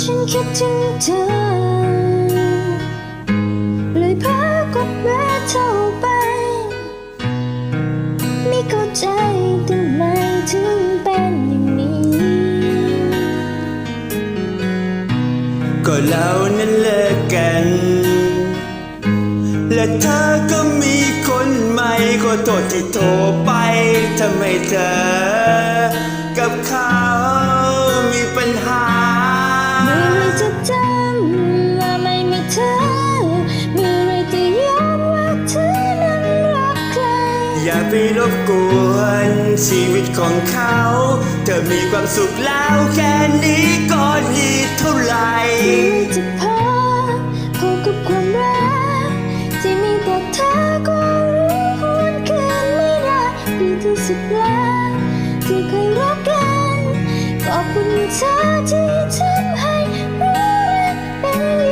ฉันคิดถึงเธอเลยพากดแวะเท่าไป ไม่เข้าใจทำไมถึงเป็นอย่างนี้ ก็เรานั้นเลิกกัน และเธอก็มีคนใหม่ขอโทษที่โทรไปทำให้เธอกับเขา อย่าไปรบกวนชีวิตของเขา เธอมีความสุขแล้วแค่นี้ก็ดีเท่าไหร่จะพอพอกับความรักที่มีแต่เธอก็รู้หวนคืนไม่ได้ดีที่สุดแล้วที่เคยรักกันขอบคุณเธอที่ทำให้รู้รักเป็น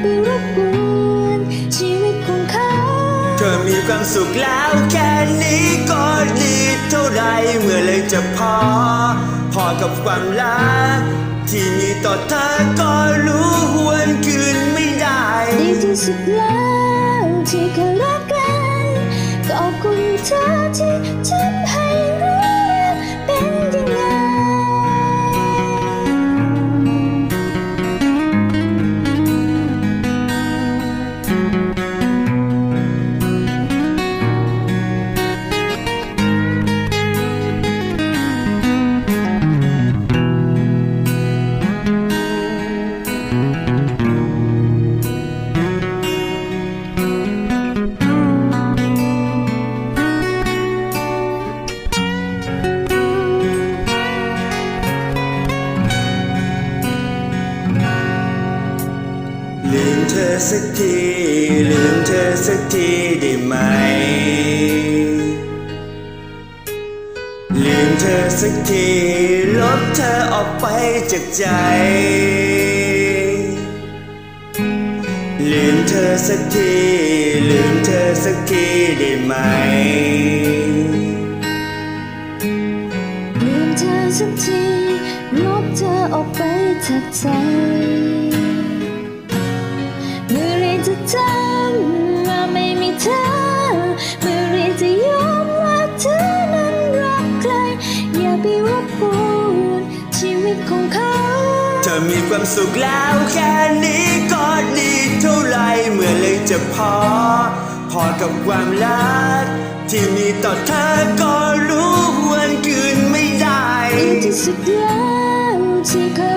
ไปรบกวนชีวิตของเขา เธอมีความสุขแล้วแค่นี้ก็ดีเท่าไรเมื่อไรจะพอ พอกับความรัก ที่มีต่อเธอก็รู้หวนคืนไม่ได้ดีที่สุดแล้วที่เคยรักกันขอบคุณเธอที่ทำให้ อสักที ลืมเธอสักทีได้ไหม ลืมเธอสักที ลบเธอออกไปจากใจ ลืมเธอสักที ลืมเธอสักทีได้ไหม ไปรบกวนชีวิตของเขาเธอมีความสุขแล้วแค่นี้ก็ดีเท่าไรเมื่อเลยจะพอ พอกับความรัก ที่มีต่อเธอก็รู้หวนคืนไม่ได้ดีที่สุดแล้วที่เคย